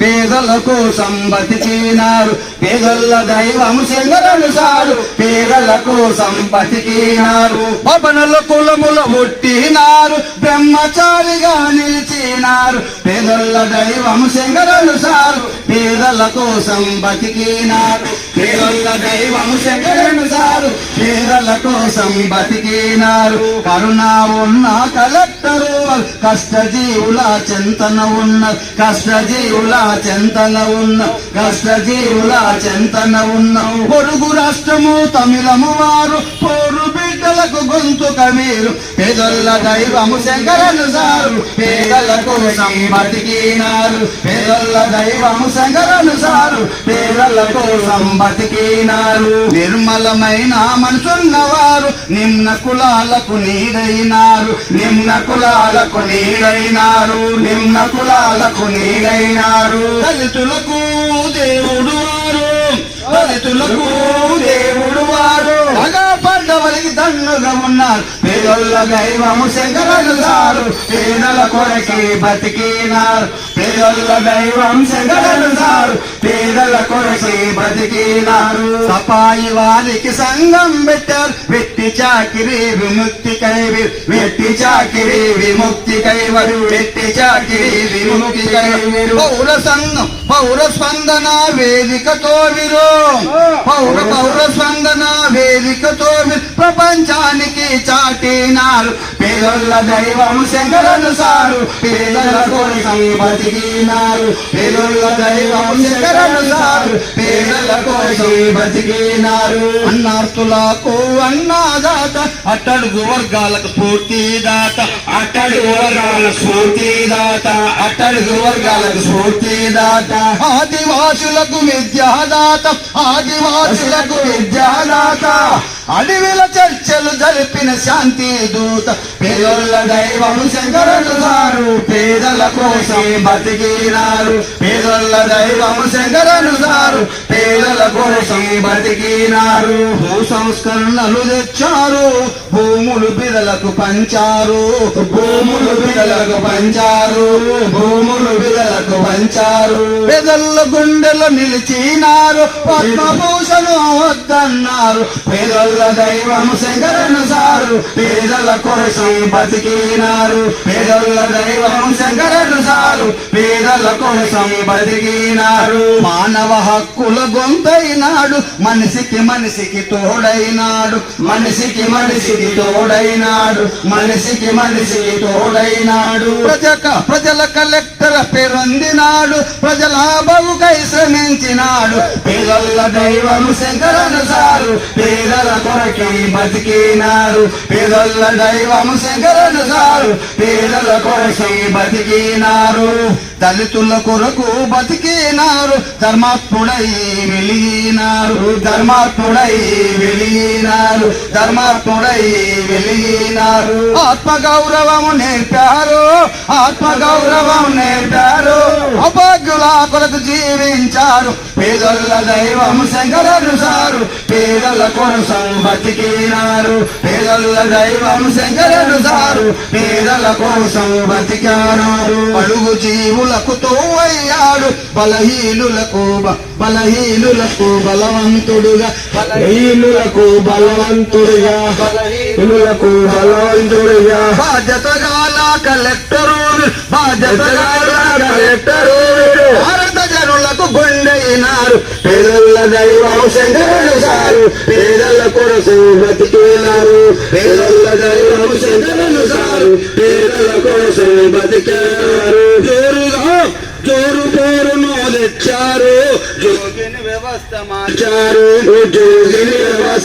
పేదలకు సంపతి బతికినారు పేదల దైవం శంకరుడు సారు పేదలకు కోసం బతికినారు పవనల కులముల ఒట్టినారు. బ్రహ్మచారిగా నిలిచిన పేదల దైవం శంకరులు సారు. పేదల కోసం బతికినారు. పేదల దైవం శంకరులు సారు. పేదల కోసం బతికినారు. కరుణ ఉన్న కలెక్టరు కష్టజీవుల చింతన ఉన్న కష్టజీవుల చింతన ఉన్న కష్టజీవుల చింతన ఉన్న. పొరుగు రాష్ట్రము తమిళము వారు. పోరు గొంతుక మీరు కమీరు. పేదల దైవము శంకరను సారు. పేదల కోసం బతికినారు పేదల దైవము శంకరను సారు. పేదల కోసం బతికినారు నిర్మలమైన మనసున్నవారు. నిమ్న కులాలకు నీడైనారు. నిమ్న కులాలకు నీడైనారు. నిమ్న కులాలకు నీడైనారు. దళితులకు దేవుడు వారు. దళితులకు దండుగా ఉన్నారు పేదల దైవము శంకరులు సారు. పేదల కొరకి బతికినారు. పేదల దైవం శంకరులు సారు. పేదల కొరకి బతికినారు. సపాయి వారికి సంఘం పెట్టారు. వెట్టి చాకిరి విముక్తి వెట్టి చాకిరి విముక్తి కైవరు. వెట్టి చాకిరి విముక్తి కైవరు. పౌర సంఘం పౌర స్పందన వేదికతో విరో. పౌర పౌర స్పందన వేదికతో వి- ప్రపంచానికి చాటినారు. పేదల దైవం శంకరను సారు. పేదల కోసం బతికినారు. పేదల దైవం శంకరను సారు. పేదల కోసం బతికినారు. అన్నార్తులకు అన్నదాత అట్టడుగు వర్గాలకు స్ఫూర్తిదాత. అట్టడుగు వర్గాల స్ఫూర్తిదాత. అట్టడుగు వర్గాలకు స్ఫూర్తిదాత. ఆదివాసులకు విద్యాదాత. ఆదివాసులకు విద్యాదాత. అడవిల చర్చలు జరిపిన శాంతి దూత పేదల దైవం శంకరుడు గారు పేదల కోసం బతికినారు. పేదల దైవం శంకరుడు గారు పేదల కోసం బతికినారు. భూ సంస్కరణలు తెచ్చారు భూములు బిడలకు పంచారు. భూములు బిడలకు పంచారు భూములు బిడలకు పంచారు. పేదల గుండెలు నిలిచినారు పద్మభూషణం వద్దన్నారు. పేద పేదల దైవం శంకరను సారు. పేదల కోసం బతికినారు. పేదల దైవం శంకరను సారు. పేదల కోసం బతికినారు. మానవ హక్కుల గొంతైనాడు. మనిషికి మనిషికి తోడైనాడు. మనిషికి మనిషికి తోడైనాడు. మనిషికి మనిషికి తోడైనాడు. ప్రజక ప్రజల కలెక్టర్ పేరొందినాడు. ప్రజల బాబుకై శ్రమించినాడు. పేదల దైవం శంకరను సారు. పేదల కొరకి బతికినారు. పేదల దైవం శంకరను సారు. పేదల కొరకి బతికినారు. దళితుల కొరకు బతికినారు. ధర్మాత్ముడై వెలిగినారు. ధర్మాత్ముడై వెలిగినారు. ధర్మాత్ముడై వెలిగినారు. ఆత్మ గౌరవము నేర్పారు. ఆత్మ గౌరవం నేర్పారు. అభాగ్యుల కొరకు జీవించారు. పేదల దైవం శంకరను సారు. పేదల కొరకు కోసం బతికినారు పేదల దైవం శంకరను సారు. పేదల కోసం బతికారు అడుగు జీవులకు తోవయ్యాడు. బలహీనులకు బలహీనులకు బలవంతుడుగా. బలహీనులకు బలవంతుడిగా. బలహీనులకు బలవంతుడిగా. బాధ్యతగా కలెక్టరు బాధ్యతగా కలెక్టరు గుండెయినారు పేదల దైవం శంకరుడు సారు. పేదల కొరకు బతికినారు పేదల దైవం శంకరుడు సారు. పేదల కోసం బతికారు. జోరుగా జోరు పేరును తెచ్చారు. జోగిని వ్యవస్థ మార్చారు. సమాచారు జోగిని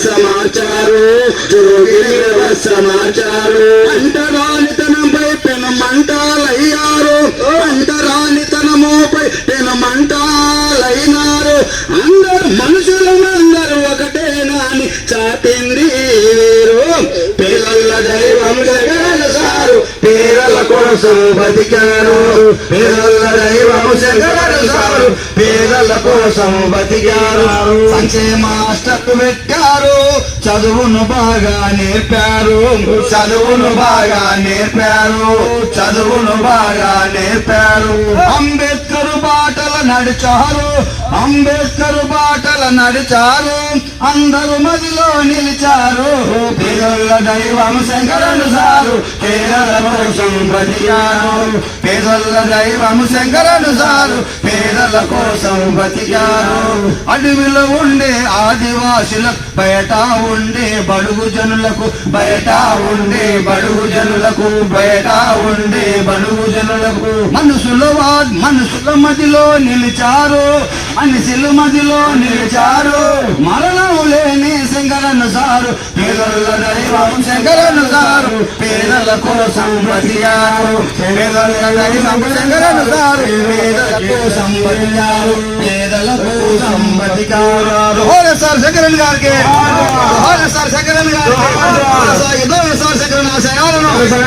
సమాచారు జోగిని సమాచారు అంటరానితనంపై పెనుమంటాలయ్యారు అంటరానితనముపై పెనుమంటాలైనారు అందరు మనుషులందరూ ఒకటే అని చాటింది వీరు. పిల్లల దైవం జగన్ సారు సారు కోసం బతికారు. పిల్లల శంకరుడు సారు పేదల కోసం బతికారు. సంక్షేమాష్టకు పెట్టారు. చదువును బాగా నేర్పారు. చదువును బాగా నేర్పారు. చదువును బాగా నేర్పారు. అంబే నడిచారు. అంబేద్కర్ బాటల నడిచారు. అందరూ మదిలో నిలిచారు. పేదల దైవం శంకరను సారు. పేదల కోసం బతికారు పేదల దైవం శంకరను సారు. పేదల కోసం బతికారు అడవిలో ఉండే ఆదివాసులకు బయట ఉండే బడుగు జనులకు బయట ఉండే బడుగు జనులకు బయట ఉండే బడుగు జనులకు మనుషుల మనసుల మదిలో నిలిచారు. మనుషుల మదిలో నిలిచారు. మరణం లేని శంకరను సారు. పేదల దైవం శంకరను సారు. పేదల కోసం బతికారు పేదల దైవం శంకరను సారు. పేదల కోసం బతికారు పేదల కోసం బతికారు హోరే సార్ శంకరన్ గారికి. హోరే సార్ శంకరన్ గారికి. సార్ శంకరన్ ఆశయాలను